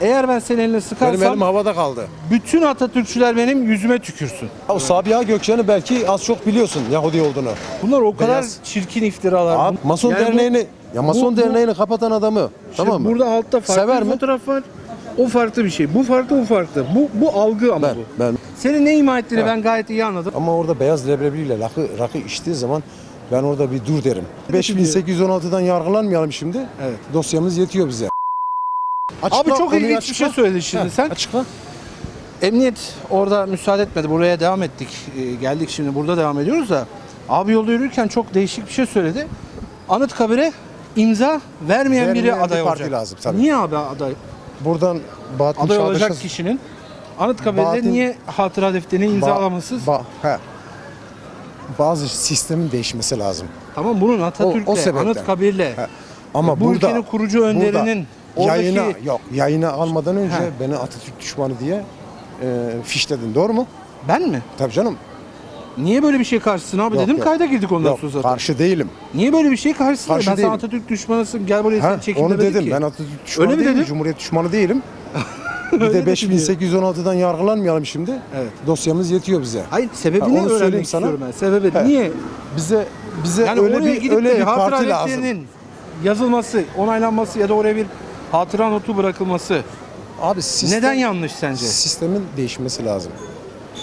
Eğer ben senin elini Benim sıkarsam elim havada kaldı. bütün Atatürkçüler benim yüzüme tükürsün. O Sabiha Gökçen'i belki az çok biliyorsun Yahudi olduğunu. Bunlar o kadar Beyaz. çirkin iftiralar. Abi Mason Yani bu- derneğini ya Mason bu- derneğini kapatan adamı tamam mı? Burada altta farklı Sever bir mi? fotoğraf var. O farklı bir şey. Bu farklı, bu farklı. Bu bu algı ama Ben bu. ben Senin ne ima ettiğini ben gayet iyi anladım. ama orada beyaz leblebiyle rakı rakı içtiği zaman ben orada bir dur derim. 5816'dan yargılanmayalım şimdi. Evet. Dosyamız yetiyor bize. Açıkla, Abi çok konuyu ilginç bir açıkla. şey söyledin şimdi Heh, sen. Açıkla. Emniyet orada müsaade etmedi. Buraya devam ettik. Ee, geldik şimdi burada devam ediyoruz da. Abi yolda yürürken çok değişik bir şey söyledi. Anıtkabir'e imza vermeyen, biri Vermeyen bir aday parti olacak. lazım tabii. Niye abi aday? Buradan Bahattin Aday Çağdaş'a... olacak kişinin Anıtkabir'de Bahattin- niye hatıra defterini Ba- imzalamasız? ba- he. Bazı sistemin değişmesi lazım. tamam bunun Atatürk'le, sebepten. Anıtkabir'le He. Ama bu burada ülkenin kurucu önderinin oradaki yayına yok yayına almadan önce He. beni Atatürk düşmanı diye e, fişledin. Doğru mu? ben mi? Tabii canım. Niye böyle bir şey karşısın abi Yok, dedim yok. kayda girdik ondan Yok sonra zaten. karşı değilim. Niye böyle bir şey karşısın? Karşı ben değilim. sana Atatürk düşmanısın gel buraya Ha, seni çekin onu dedim. ki. Ben Atatürk düşmanı Öyle değilim. Cumhuriyet düşmanı değilim. bir de mi 5816'dan yargılanmayalım şimdi. Evet. Dosyamız yetiyor bize. Hayır sebebini Ha, öğrenmek sana. istiyorum ben. Sebebi He. niye? Bize bize Yani öyle bir öyle bir parti lazım. yazılması, onaylanması ya da oraya bir hatıra notu bırakılması Abi sistem, neden yanlış sence? sistemin değişmesi lazım.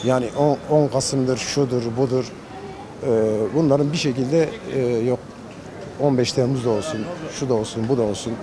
Yani 10, 10 Kasım'dır, şudur, budur. Ee, bunların bir şekilde e, yok 15 Temmuz'da olsun, şu da olsun, bu da olsun.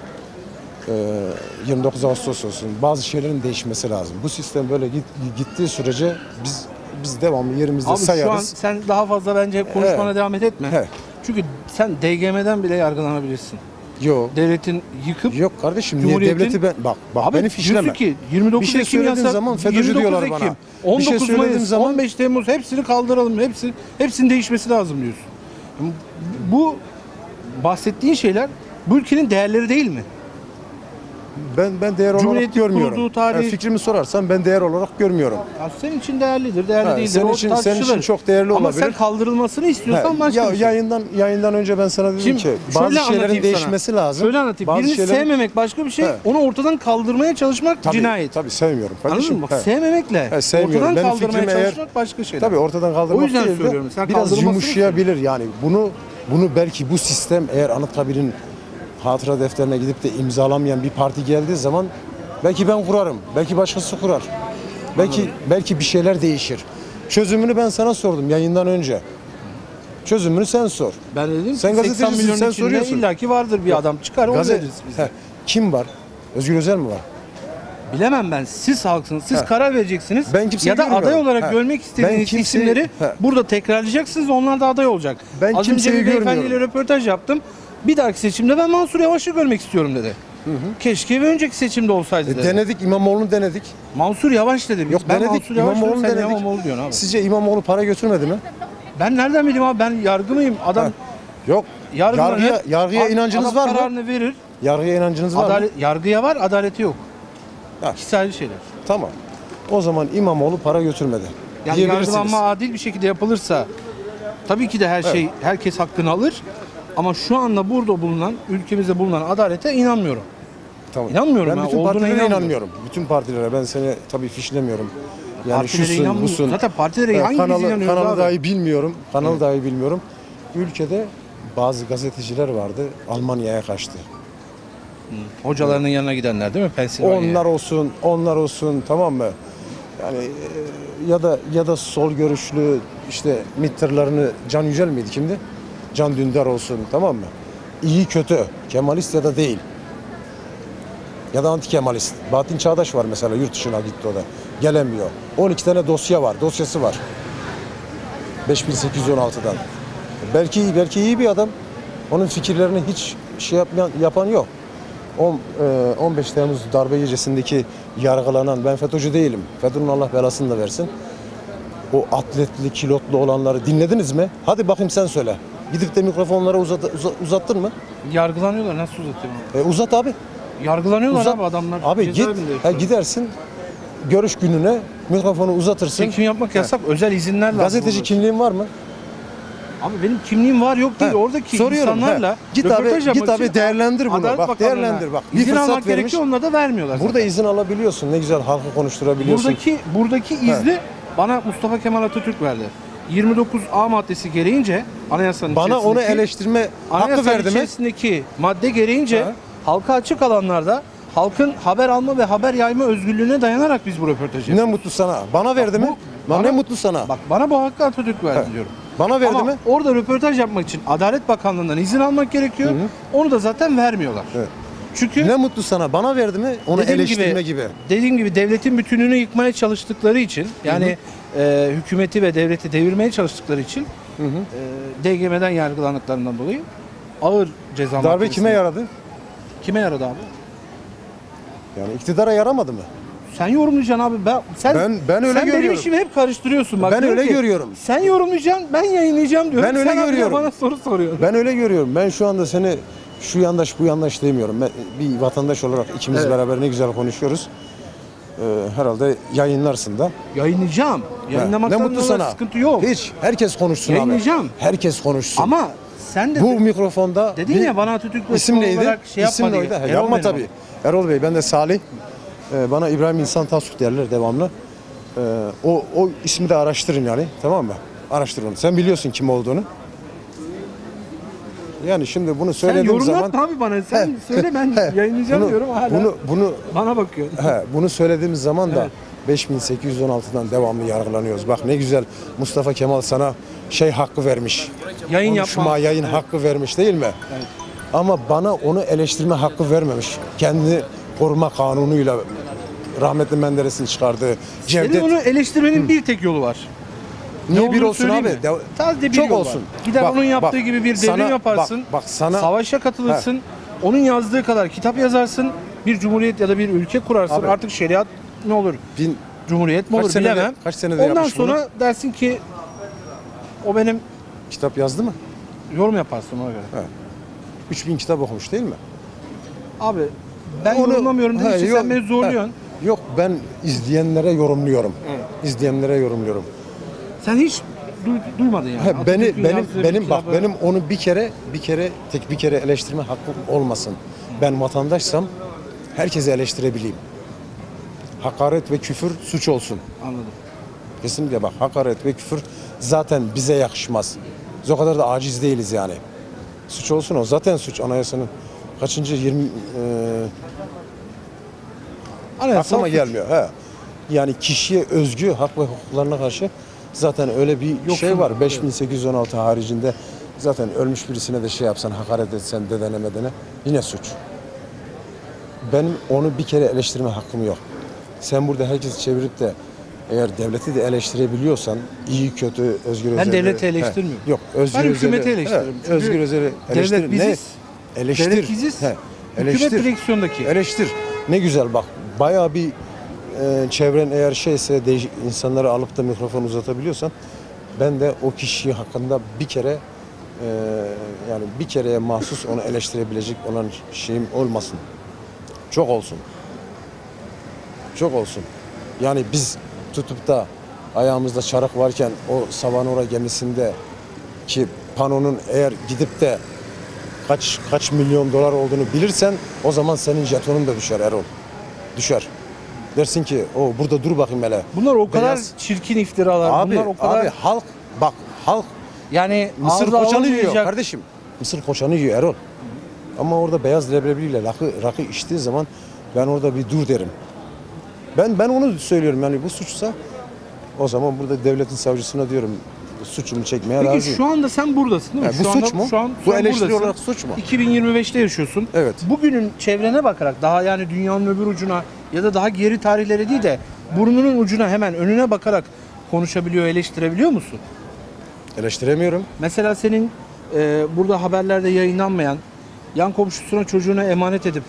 Ee, 29 Ağustos olsun. Bazı şeylerin değişmesi lazım. Bu sistem böyle git, gittiği sürece biz biz devamlı yerimizde Abi şu an sayarız. sen daha fazla bence konuşmana Evet. devam et etme. He. Çünkü sen DGM'den bile yargılanabilirsin. Yok. Devletin yıkıp Yok kardeşim niye Cumhuriyetin- devleti ben bak bak Abi beni fişleme. diyorsun ki 29 Bir şey Ekim söylediğin yasak, zaman FETÖ'cü 29 diyorlar Ekim, bana. 19 Bir şey Mayıs, zaman- 15 Temmuz hepsini kaldıralım. Hepsi hepsinin değişmesi lazım diyorsun. Bu bahsettiğin şeyler bu ülkenin değerleri değil mi? Ben ben değer olarak görmüyorum. kurduğu tarih- Yani fikrimi sorarsan ben değer olarak görmüyorum. Ya senin için değerlidir, değerli Ha, değildir. senin o için- senin için tartışılır. çok değerli Ama olabilir. sen kaldırılmasını istiyorsan Ha, başka ya bir şey. yayından yayından önce ben sana dedim Şimdi ki şöyle bazı şeylerin anlatayım değişmesi sana. lazım. Şöyle anlatayım. Bazı Birini şeylerin- sevmemek başka bir şey. He. Onu ortadan kaldırmaya çalışmak tabii, cinayet. Tabii sevmiyorum kardeşim. Anladın mı? Bak He. sevmemekle He, sevmiyorum. ortadan Benim kaldırmaya fikrim eğer- çalışmak başka şeyler. Tabii ortadan kaldırmak O yüzden değil de söylüyorum. Sen biraz kaldırmasını yumuşayabilir yani. Bunu bunu belki bu sistem eğer Anıtkabir'in hatıra defterine gidip de imzalamayan bir parti geldiği zaman belki ben kurarım. Belki başkası kurar. Belki belki bir şeyler değişir. Çözümünü ben sana sordum yayından önce. Çözümünü sen sor. Ben de dedim Sen ki 80 gazetecisin, milyon sen içinde soruyorsun. illaki vardır bir adam çıkar onu Gazet- veririz biz. He, Kim var? Özgür Özel mi var? Bilemem ben. Siz halksınız. Siz He. karar vereceksiniz. Ben kimseyi ya da aday görmüyorum. olarak He. görmek Ben istediğiniz kimseyi- isimleri He. burada tekrarlayacaksınız. Onlar da aday olacak. Ben Az önce kimseyi bir beyefendiyle görmüyorum. röportaj yaptım. Bir dahaki seçimde ben Mansur Yavaş'ı görmek istiyorum dedi. Keşke bir önceki seçimde olsaydı E, dedi. denedik İmamoğlu'nu denedik. Mansur Yavaş dedi. Biz- Yok ben denedik Mansur Yavaş diyorum, İmamoğlu'nu sen denedik. İmamoğlu diyorsun abi. Sizce İmamoğlu para götürmedi mi? Ben nereden bileyim abi ben yargı mıyım? Adam Ha. Yok. yargılanır. Yargıya, yargıya inancınız var mı? kararını verir. Yargıya inancınız var mı? Adalet, yargıya var, adaleti yok. Ha. Kişisel şeyler. Tamam. O zaman İmamoğlu para götürmedi. Yani Diyebilirsiniz. yargılanma adil bir şekilde yapılırsa tabii ki de her şey herkes hakkını alır. Ama şu anda burada bulunan, ülkemizde bulunan adalete inanmıyorum. Tamam. İnanmıyorum Ben bütün partilere inanmıyorum. inanmıyorum. Bütün partilere ben seni tabii fişlemiyorum. Yani Partilere şusun, inanmıyorum. busun. Zaten partilere hangimiz kanalı, inanıyoruz kanalı abi? dahi bilmiyorum. Kanalı dahi bilmiyorum. Ülkede bazı gazeteciler vardı. Almanya'ya kaçtı. Hocalarının yanına gidenler değil mi? Pensilvanya'ya. Onlar olsun, onlar olsun tamam mı? Yani e, ya da ya da sol görüşlü işte mitterlarını Can Yücel miydi kimdi? Can Dündar olsun tamam mı? İyi kötü, Kemalist ya da değil. Ya da anti Kemalist. Bahattin Çağdaş var mesela yurt dışına gitti o da. Gelemiyor. 12 tane dosya var, dosyası var. 5816'dan. Belki belki iyi bir adam. Onun fikirlerini hiç şey yapmayan, yapan yok. On- e, 15 Temmuz darbe gecesindeki yargılanan ben FETÖ'cü değilim. FETÖ'nün Allah belasını da versin. O atletli, kilotlu olanları dinlediniz mi? Hadi bakayım sen söyle. Gidip de mikrofonlara uzat, uza- uzattın mı? Yargılanıyorlar. Nasıl uzatıyor? E, uzat abi. Yargılanıyorlar Uzat. abi adamlar. Abi git. He, gidersin. Görüş gününe mikrofonu uzatırsın. Çekim yapmak yasak. Özel izinler lazım. Gazeteci kimliğin var mı? Abi benim kimliğim var yok değil. He, Oradaki soruyorum, insanlarla he. Git abi- git abi değerlendir bunu. Adalet Bak, Bakanlığı'na değerlendir bak. Bir İzin fırsat almak vermiş. gerekiyor onlar da vermiyorlar. Burada zaten. izin alabiliyorsun. Ne güzel halkı konuşturabiliyorsun. buradaki buradaki izni bana Mustafa Kemal Atatürk verdi. 29A maddesi gereğince anayasanın Bana onu eleştirme hakkı verdi mi? içerisindeki madde gereğince Ha. halka açık alanlarda halkın haber alma ve haber yayma özgürlüğüne dayanarak biz bu röportajı Ne yapıyoruz. mutlu sana. Bana verdi mi? bu- bana- ne mutlu sana. Bak bana bu hakkı Atatürk verdi He. diyorum. Bana verdi Ama mi? orada röportaj yapmak için Adalet Bakanlığı'ndan izin almak gerekiyor. Onu da zaten vermiyorlar. Evet. Çünkü Ne mutlu sana. Bana verdi mi? Onu dediğim eleştirme gibi. Dediğim gibi devletin bütünlüğünü yıkmaya çalıştıkları için yani e, hükümeti ve devleti devirmeye çalıştıkları için Hı hı. e, DGM'den yargılandıklarından dolayı ağır ceza Darbe kime yaradı? Kime yaradı abi? Yani iktidara yaramadı mı? Sen yorumlayacaksın abi. Ben sen Ben- ben öyle sen benim görüyorum. işimi hep karıştırıyorsun. Bak Ben diyorum öyle ki, görüyorum. Sen yorumlayacaksın, ben yayınlayacağım diyorum. Ben öyle sen görüyorum. Bana soru soruyorsun. Ben öyle görüyorum. Ben şu anda seni şu yandaş bu yandaş demiyorum. Ben bir vatandaş olarak ikimiz Evet. beraber ne güzel konuşuyoruz. Ee, herhalde yayınlarsın da. Yayınlayacağım. ne Yayınlamaktan mutlu dolayı sana. sıkıntı yok. Hiç. Herkes konuşsun Yayınlayacağım. abi. Herkes konuşsun. Ama sen de bu mikrofonda dedin bir- ya bana Atatürk isim Başkanı neydi? olarak şey yapma İsim diye. neydi? Erol yapma tabii. Erol Bey ben de Salih. Ee, bana İbrahim İnsan Tasuk derler devamlı. Ee, o, o ismi de araştırın yani tamam mı? Araştırın. Sen biliyorsun kim olduğunu. Yani şimdi bunu Sen söylediğim zaman yorumlatma abi bana. Sen He, söyle ben he, yayınlayacağım bunu, diyorum hala. Bunu bunu Bana bakıyor. he, bunu söylediğimiz zaman da Evet. 5816'dan devamlı yargılanıyoruz. Bak ne güzel Mustafa Kemal sana şey hakkı vermiş. Yayın Konuşma, yapma. yayın hakkı vermiş değil mi? Ama bana onu eleştirme hakkı vermemiş. Kendi koruma kanunuyla rahmetli Menderes'in çıkardığı Cevdet Senin onu eleştirmenin bir tek yolu var. Ne niye bir olduğunu olsun abi? mi? De- Sadece bir Çok yol olsun. Var. Gider Bak, onun yaptığı bak, gibi bir devrim sana- yaparsın. bak, bak sana- Savaşa katılırsın. Onun yazdığı kadar kitap yazarsın. Bir cumhuriyet ya da bir ülke kurarsın. Abi. Artık şeriat ne olur? Bin, Cumhuriyet mi olur senede- bilemem. kaç senede Ondan yapmış bunu? sonra dersin ki o benim kitap yazdı mı? yorum yaparsın ona göre. 3000 kitap okumuş değil mi? Abi ben Onu- yorumlamıyorum dediğin He, için sen beni zorluyorsun. Yok ben izleyenlere yorumluyorum. Evet. İzleyenlere yorumluyorum. Sen hiç duy- duymadın yani. He, Atatürk'ün beni benim yazdığı bir benim bak kitabı- benim onu bir kere bir kere tek bir kere eleştirme hakkım olmasın. Ben vatandaşsam herkesi eleştirebileyim. Hakaret ve küfür suç olsun. Anladım. Kesinlikle bak hakaret ve küfür zaten bize yakışmaz. Biz o kadar da aciz değiliz yani. Suç olsun o zaten suç anayasanın kaçıncı 20 e, aklıma suç. gelmiyor. He. Yani kişiye özgü hak ve hukuklarına karşı zaten öyle bir Yoksun. şey var. 5816 haricinde zaten ölmüş birisine de şey yapsan, hakaret etsen dedene medene yine suç. Benim onu bir kere eleştirme hakkım yok. Sen burada herkesi çevirip de eğer devleti de eleştirebiliyorsan iyi kötü özgür Ben Özel'i- devleti He, eleştirmiyorum. Yok özgür Ben hükümeti eleştiriyorum. He, Çünkü özgür Özel'i devlet eleştir. Ne? biziz. Eleştir. He, Hükümet eleştir. direksiyondaki. Eleştir. Ne güzel bak. Bayağı bir e, çevren eğer şeyse değişik insanları alıp da mikrofon uzatabiliyorsan ben de o kişi hakkında bir kere e, yani bir kereye mahsus onu eleştirebilecek olan şeyim olmasın. Çok olsun. Çok olsun. Yani biz tutup da ayağımızda çarık varken o Savanora gemisinde ki panonun eğer gidip de kaç kaç milyon dolar olduğunu bilirsen o zaman senin jetonun da düşer Erol. Düşer. Dersin ki o burada dur bakayım hele. Bunlar o kadar Beyaz- çirkin iftiralar. Abi, Bunlar o kadar abi halk bak halk yani mısır koçanı yiyor kardeşim. Mısır koçanı yiyor Erol. Ama orada beyaz leblebiyle rakı, rakı içtiği zaman ben orada bir dur derim. Ben ben onu söylüyorum yani bu suçsa o zaman burada devletin savcısına diyorum suçumu çekmeye Peki razıyım. şu anda sen buradasın değil mi? Ha, bu şu suç anda, mu? Şu an, Bu şu an eleştiri buradasın. olarak suç mu? 2025'te yaşıyorsun. Evet. Bugünün çevrene bakarak daha yani dünyanın öbür ucuna ya da daha geri tarihlere değil de burnunun ucuna hemen önüne bakarak konuşabiliyor, eleştirebiliyor musun? Eleştiremiyorum. Mesela senin e, burada haberlerde yayınlanmayan yan komşusuna çocuğuna emanet edip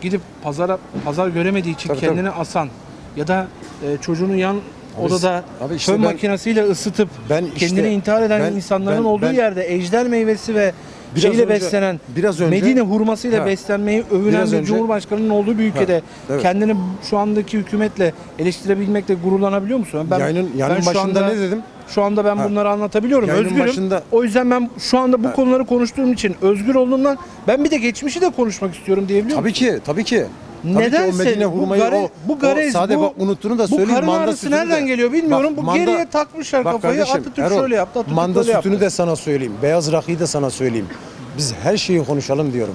gidip pazara pazar göremediği için Tabii, kendini asan ya da e, çocuğunu yan odada abi işte fön ben- makinesiyle ısıtıp ben işte- kendini intihar eden ben- insanların ben- olduğu ben- yerde ejder meyvesi ve Biraz şeyle önce- beslenen, biraz önce- Medine hurmasıyla Ha. beslenmeyi övünen bir önce- cumhurbaşkanının olduğu bir ülkede evet. kendini şu andaki hükümetle eleştirebilmekle gururlanabiliyor musun? Ben, Yayının- yayının şu başında anda- ne dedim? Şu anda ben Ha. bunları anlatabiliyorum. Yayının Özgürüm. başında- O yüzden ben şu anda bu konuları konuştuğum için özgür olduğumdan ben bir de geçmişi de konuşmak istiyorum diyebiliyor Tabii ki, tabii ki. Tabii Nedense ki o Medine bu hurmayı gare- o, bu garez, o sade bu- bak unuttuğunu da Bu söyleyeyim. karın manda ağrısı sütünü nereden de- geliyor bilmiyorum. Bak, bu manda- geriye takmışlar Bak kafayı. kardeşim, Atatürk Erol, şöyle yaptı, Atatürk Manda böyle yaptı. sütünü de sana söyleyeyim. Beyaz rakıyı da sana söyleyeyim. Biz her şeyi konuşalım diyorum.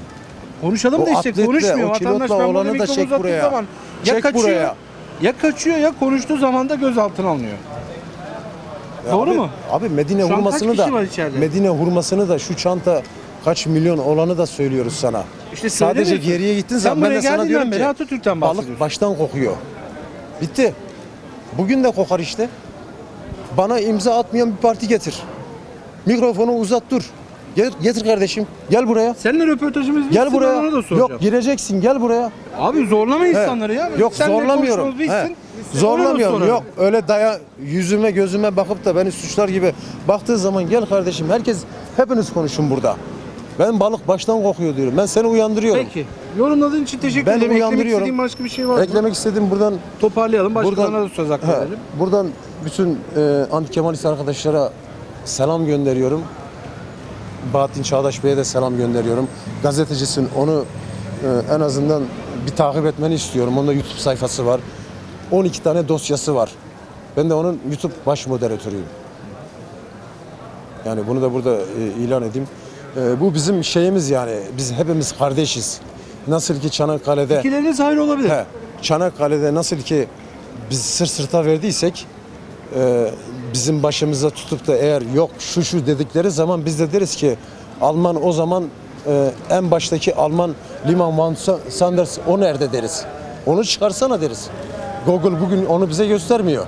Konuşalım O da işte konuşmuyor. Vatandaş ben olanı da çek buraya. zaman ya Çek kaçıyor, buraya. ya kaçıyor ya konuştuğu zaman da gözaltına alınıyor. Doğru abi, mu? Abi Medine hurmasını da? Medine hurmasını da şu çanta kaç milyon olanı da söylüyoruz sana. İşte Sadece söylemiyorsun. geriye gittin Sen zaman ben buraya de sana geldiğinden diyorum beri ki Atatürk'ten balık bahsediyorsun. baştan kokuyor. Bitti. Bugün de kokar işte. Bana imza atmayan bir parti getir. Mikrofonu uzat dur. Gel, getir kardeşim. Gel buraya. Seninle röportajımız bitsin Gel ben buraya. ona da soracağım. Yok gireceksin gel buraya. Abi zorlama He. insanları ya. Yok Seninle zorlamıyorum. konuşmamız He. da Zorlamıyorum. Yok öyle daya yüzüme gözüme bakıp da beni suçlar gibi baktığı zaman gel kardeşim herkes hepiniz konuşun burada. Ben balık baştan kokuyor diyorum. Ben seni uyandırıyorum. Peki. Yorumladığın için teşekkür Ben ederim. Eklemek uyandırıyorum. istediğin başka bir şey var mı? Eklemek istediğim buradan Toparlayalım. Başkalarına da söz hakkı He, verelim. buradan bütün e, anti-Kemalist arkadaşlara selam gönderiyorum. Bahattin Çağdaş Bey'e de selam gönderiyorum. Gazetecisin onu e, en azından bir takip etmeni istiyorum. Onda YouTube sayfası var. 12 tane dosyası var. Ben de onun YouTube baş moderatörüyüm. Yani bunu da burada e, ilan edeyim. E, bu bizim şeyimiz yani. Biz hepimiz kardeşiz. Nasıl ki Çanakkale'de Fikirleriniz hayır olabilir. He, Çanakkale'de nasıl ki biz sırt sırta verdiysek e, bizim başımıza tutup da eğer yok şu şu dedikleri zaman biz de deriz ki Alman o zaman e, en baştaki Alman Liman van Sanders o nerede deriz. Onu çıkarsana deriz. Google bugün onu bize göstermiyor.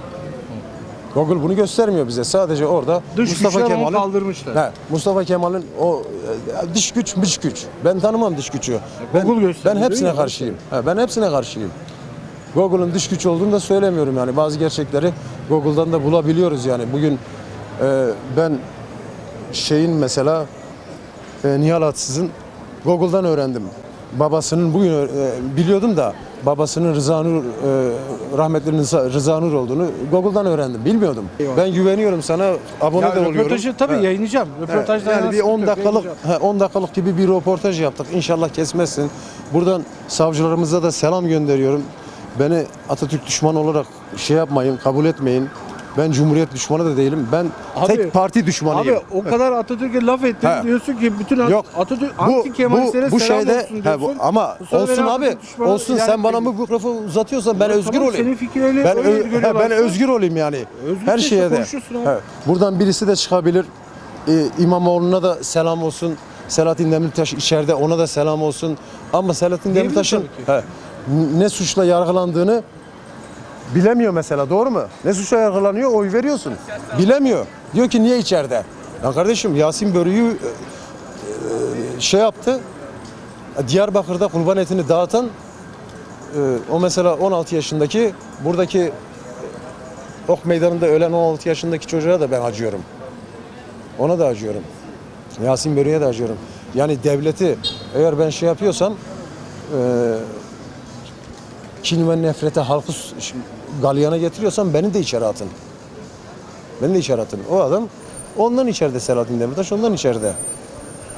Google bunu göstermiyor bize. Sadece orada Dış Mustafa güçler onu Kemal'in kaldırmışlar. He, Mustafa Kemal'in o e, dış güç, müç güç. Ben tanımam dış gücü. Ben, Google gösteriyor, ben hepsine mi? karşıyım. He, ben hepsine karşıyım. Google'ın dış güç olduğunu da söylemiyorum yani. Bazı gerçekleri Google'dan da bulabiliyoruz yani. Bugün e, ben şeyin mesela e, Nihal Atsız'ın Google'dan öğrendim. Babasının bugün e, biliyordum da babasının Rıza Nur, e, rahmetli Rıza, Rıza Nur olduğunu Google'dan öğrendim. Bilmiyordum. Eyvallah. Ben güveniyorum sana. Abone Ya de oluyorum. röportajı tabii He. yayınlayacağım. Röportajdan yani yana bir sıkıntı 10 yok, dakikalık yayınlayacağım. he, 10 dakikalık gibi bir röportaj yaptık. İnşallah kesmezsin. Buradan savcılarımıza da selam gönderiyorum. Beni Atatürk düşmanı olarak şey yapmayın, kabul etmeyin. Ben Cumhuriyet düşmanı da değilim. Ben Abi- tek parti düşmanıyım. Abi o kadar Atatürk'e laf ettin He. diyorsun ki bütün Yok. Atatürk bu, anti bu, Kemalistlere bu selam şeyde olsun he, diyorsun. bu, ama olsun abi olsun sen bana bu mikrofonu uzatıyorsan ben özgür tamam, olayım. senin fikirlerini ben, öyle ö- he, ben özgür olayım yani. Özgür Her şeye de. He, Buradan birisi de çıkabilir. Ee, İmamoğlu'na da selam olsun. Selahattin Demirtaş içeride ona da selam olsun. Ama Selahattin Demirtaş'ın he, ne suçla yargılandığını bilemiyor mesela doğru mu? Ne suçla yargılanıyor oy veriyorsun. Bilemiyor. Diyor ki niye içeride? Ya kardeşim Yasin Börü'yü e, e, şey yaptı. Diyarbakır'da kurban etini dağıtan e, o mesela 16 yaşındaki buradaki e, Ok meydanında ölen 16 yaşındaki çocuğa da ben acıyorum. Ona da acıyorum. Yasin Börü'ye de acıyorum. Yani devleti eğer ben şey yapıyorsam e, kin ve nefrete halkı galyana getiriyorsam beni de içeri atın. Beni de içeri atın. O adam ondan içeride Selahattin Demirtaş ondan içeride.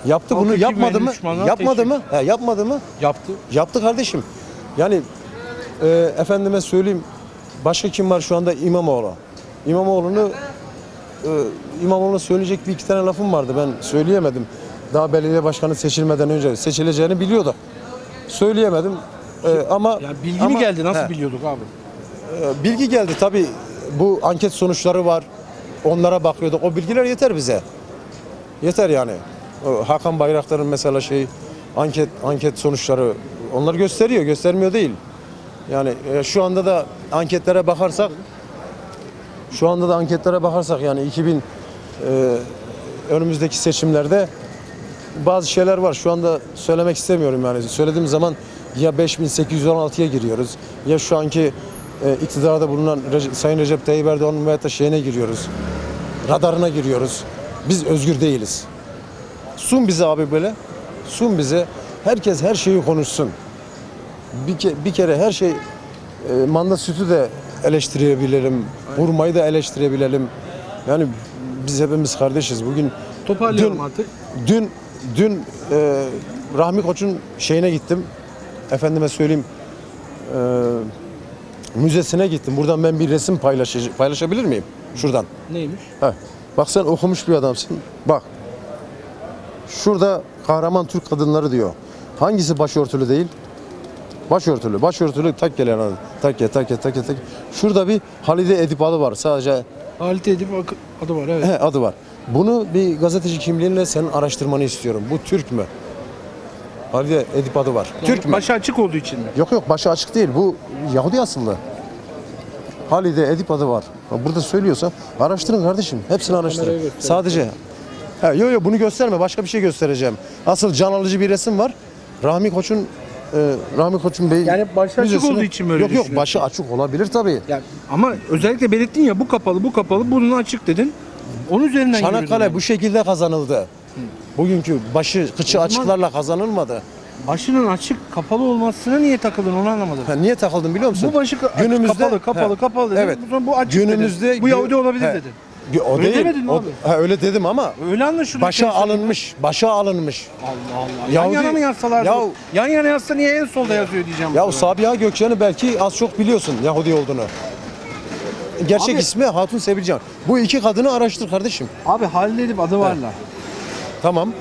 Yaptı Halk bunu yapmadı mı? Yapmadı mı? He, yapmadı mı? Yaptı. Yaptı kardeşim. Yani e, efendime söyleyeyim başka kim var şu anda İmamoğlu. İmamoğlu'nu e, İmamoğlu'na söyleyecek bir iki tane lafım vardı ben söyleyemedim. Daha belediye başkanı seçilmeden önce seçileceğini biliyorduk. Söyleyemedim. E, ama Yani bilgi ama- mi geldi? Nasıl He. biliyorduk abi? E, bilgi geldi tabii. Bu anket sonuçları var. Onlara bakıyorduk. O bilgiler yeter bize. Yeter yani. Hakan Bayraktar'ın mesela şey anket anket sonuçları onlar gösteriyor, göstermiyor değil. Yani e, şu anda da anketlere bakarsak şu anda da anketlere bakarsak yani 2000 e, önümüzdeki seçimlerde bazı şeyler var. Şu anda söylemek istemiyorum yani. Söylediğim zaman ya 5816'ya giriyoruz ya şu anki e, iktidarda bulunan Recep- Sayın Recep Tayyip Erdoğan'ın veyahut da şeyine giriyoruz. Radarına giriyoruz. Biz özgür değiliz. Sun bize abi böyle. Sun bize. Herkes her şeyi konuşsun. Bir, ke- bir kere her şey e, manda sütü de eleştirebilelim. Hurmayı da eleştirebilelim. Yani biz hepimiz kardeşiz. Bugün Toparlayalım Dün- artık. Dün dün e, Rahmi Koç'un şeyine gittim. Efendime söyleyeyim e, müzesine gittim. Buradan ben bir resim paylaşı- paylaşabilir miyim? Şuradan. Neymiş? Heh. Bak sen okumuş bir adamsın. Bak. Şurada kahraman Türk kadınları diyor. Hangisi başörtülü değil? Başörtülü. Başörtülü takke lan. Takke takke takke takke. Şurada bir Halide Edip adı var. Sadece Halit Edip adı var evet. He, adı var. Bunu bir gazeteci kimliğinle senin araştırmanı istiyorum. Bu Türk mü? Halide Edip adı var. Türk mü? Başı açık olduğu için mi? Yok yok başı açık değil. Bu Yahudi asıllı. Halide Edip adı var. Burada söylüyorsa araştırın kardeşim. Hepsini araştırın. Sadece. Ha, yok yok bunu gösterme. Başka bir şey göstereceğim. Asıl can alıcı bir resim var. Rahmi Koç'un e, Rahmi Koç'un bey Yani başı açık müzesine- olduğu için mi öyle Yok yok düşünüyorsun? başı açık olabilir tabii. Ya, ama özellikle belirttin ya bu kapalı bu kapalı bunun açık dedin. Onun üzerinden yürüdün Çanakkale yani. bu şekilde kazanıldı. Bugünkü başı kıçı açıklarla kazanılmadı. Başının açık kapalı olmasına niye takıldın onu anlamadım. Ha, niye takıldım biliyor musun? Bu başı ka- kapalı kapalı He, kapalı dedin. Evet. Sonra bu açık Günümüzde dedin. Bu Yahudi olabilir He. dedin. O Öyle değil. demedin mi O- abi? Ha, öyle dedim ama Öyle anlaşılıyor. başa Sen- alınmış. Başa alınmış. Allah Allah. Yahudi- Yan yana mı yazsalar? Ya- Yan yana yazsa niye en solda yazıyor diyeceğim. Ya sana. Sabiha Gökçen'i belki az çok biliyorsun Yahudi olduğunu. Gerçek Abi- ismi Hatun Sevilcan. Bu iki kadını araştır kardeşim. Abi Halil Edip adı varla. Tamam.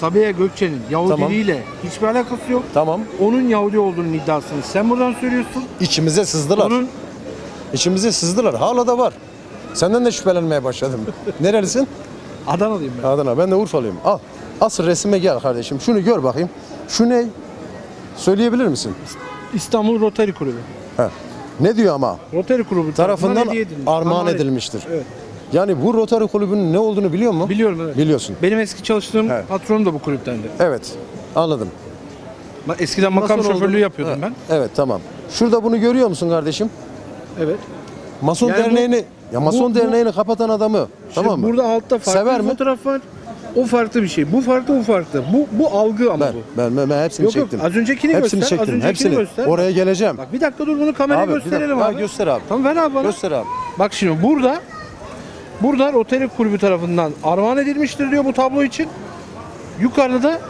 Sabiha Gökçen'in Yahudiliğiyle hiçbir alakası yok. Tamam. Onun Yahudi olduğunun iddiasını sen buradan söylüyorsun. İçimize sızdılar. Onun İçimize sızdılar. Hala da var. Senden de şüphelenmeye başladım. Nerelisin? Adanalıyım ben. Adana. Ben de Urfalıyım. Al. Asıl resime gel kardeşim. Şunu gör bakayım. Şu ne? Söyleyebilir misin? İstanbul Rotary Kulübü. He. Ne diyor ama? Rotary Kulübü Tarafından hediye edilmiş. armağan edilmiştir. Evet. Yani bu Rotary Kulübü'nün ne olduğunu biliyor musun? Biliyorum evet. Biliyorsun. Benim eski çalıştığım Evet. patronum da bu kulüptendi. Evet. Anladım. Eskiden makam Nasıl şoförlüğü olduğunu- yapıyordum ben. Evet tamam. Şurada bunu görüyor musun kardeşim? Evet. Mason Yani bu- derneğini ya Mason bu- derneğini kapatan adamı tamam mı? Burada altta farklı Sever bir mi? fotoğraf var. O farklı bir şey. Bu farklı, bu farklı. Bu bu algı ama ben, bu. ben, ben, ben hepsini Yok yok çektim. az öncekini hepsini göster. çektim. Az öncekini hepsini. göster. Oraya geleceğim. Bak bir dakika dur bunu kameraya Abi, bir gösterelim dakika. Ha, abi. göster abi. Tamam ver abi bana. Göster abi. Bak şimdi burada burada Rotary Kulübü tarafından armağan edilmiştir diyor bu tablo için. Yukarıda da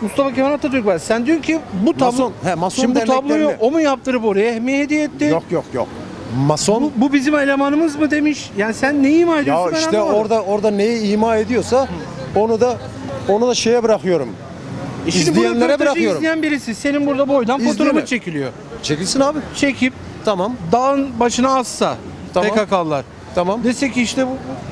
Mustafa Kemal Atatürk var. Sen diyorsun ki bu tablo Mason- he, Mason şimdi bu tabloyu o mu yaptırıp oraya mi hediye etti? Yok yok yok. Mason Bu, bu bizim elemanımız mı demiş. Yani sen neyi ima ediyorsun ya işte anlamadım. orada orada neyi ima ediyorsa onu da onu da şeye bırakıyorum. E şimdi izleyenlere bırakıyorum. izleyen birisi senin burada boydan İzleme. fotoğrafı çekiliyor. Çekilsin abi. Çekip Tamam. dağın başına assa Tamam. PKK'lılar. Tamam. Dese ki işte bu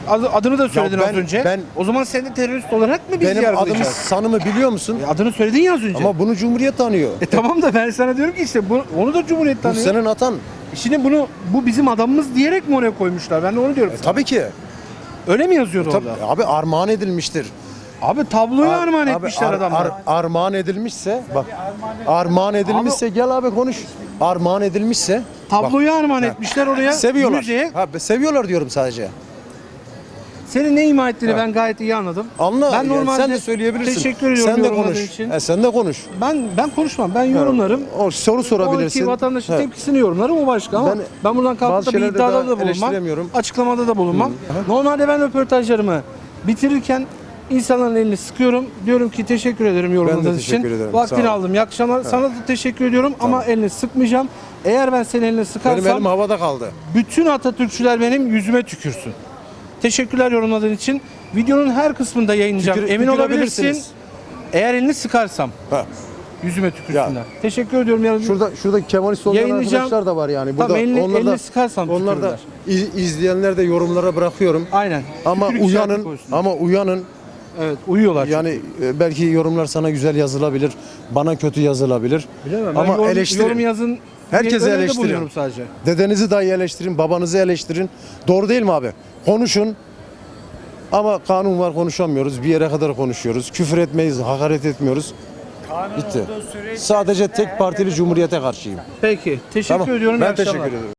adı- adını da söyledin ben- az önce. ben- o zaman sen de terörist olarak mı biz Benim adımı yargılayacağız? sanımı biliyor musun? E, adını söyledin ya az önce. Ama bunu Cumhuriyet tanıyor. E tamam da ben sana diyorum ki işte bu, onu da Cumhuriyet Bu tanıyor. senin atan. E Şimdi bunu bu bizim adamımız diyerek mi oraya koymuşlar? Ben de onu diyorum. sana. Tabii ki. Öyle mi yazıyordu Tabii, orada? abi armağan edilmiştir. Abi tabloyu Ar- armağan abi, etmişler ar- adamlar. ar- armağan edilmişse bak armağan edilmişse gel abi konuş. Armağan edilmişse tabloyu armağan etmişler oraya. seviyorlar. Müzeye. Ha, seviyorlar diyorum sadece. Senin ne ima ettiğini ben gayet iyi anladım. Anla. Ben yani normalde sen de söyleyebilirsin. Teşekkür ediyorum Sen de yorumladığın konuş. için. He, sen de konuş. Ben ben konuşmam. Ben yorumlarım. O soru O sorabilirsin. iki vatandaşın He. tepkisini yorumlarım o başka ama ben, Ben buradan kalkıp bazı da bir şeylerde iddiada daha da bulunmam. eleştiremiyorum. Açıklamada da bulunmam. Normalde ben röportajlarımı bitirirken insanların elini sıkıyorum. Diyorum ki teşekkür ederim yorumladığınız için. teşekkür ederim. Sağ Vaktini ol. aldım. İyi akşamlar. Sana da teşekkür ediyorum ama elini sıkmayacağım. Eğer ben senin elini Benim sıkarsam elim havada kaldı. bütün Atatürkçüler benim yüzüme tükürsün. Teşekkürler yorumladığın için. Videonun her kısmında yayınlayacağım. Tükür- Emin olabilirsin. tükürebilirsiniz. Eğer elini sıkarsam Ha. yüzüme tükürsünler. Teşekkür ediyorum. Yarın Şurada şurada Kemalist Yayınlayacağım. arkadaşlar da var yani. Tamam, Burada elini- onlar da elini sıkarsam onlar da iz- izleyenler de yorumlara bırakıyorum. Aynen. Ama Tükürük işareti uyanın koysunlar. ama uyanın Evet uyuyorlar. yani e, belki yorumlar sana güzel yazılabilir, bana kötü yazılabilir. Bilemem. Ben Ama yorum, eleştirin. yorum yazın. Herkese öneride eleştirin. bulunuyorum sadece. Dedenizi dahi eleştirin, babanızı eleştirin. Doğru değil mi abi? Konuşun. Ama kanun var konuşamıyoruz. Bir yere kadar konuşuyoruz. Küfür etmeyiz, hakaret etmiyoruz. Bitti. Sadece tek partili cumhuriyete karşıyım. Peki. Teşekkür Tamam. ediyorum. iyi Ben akşamlar. teşekkür ederim.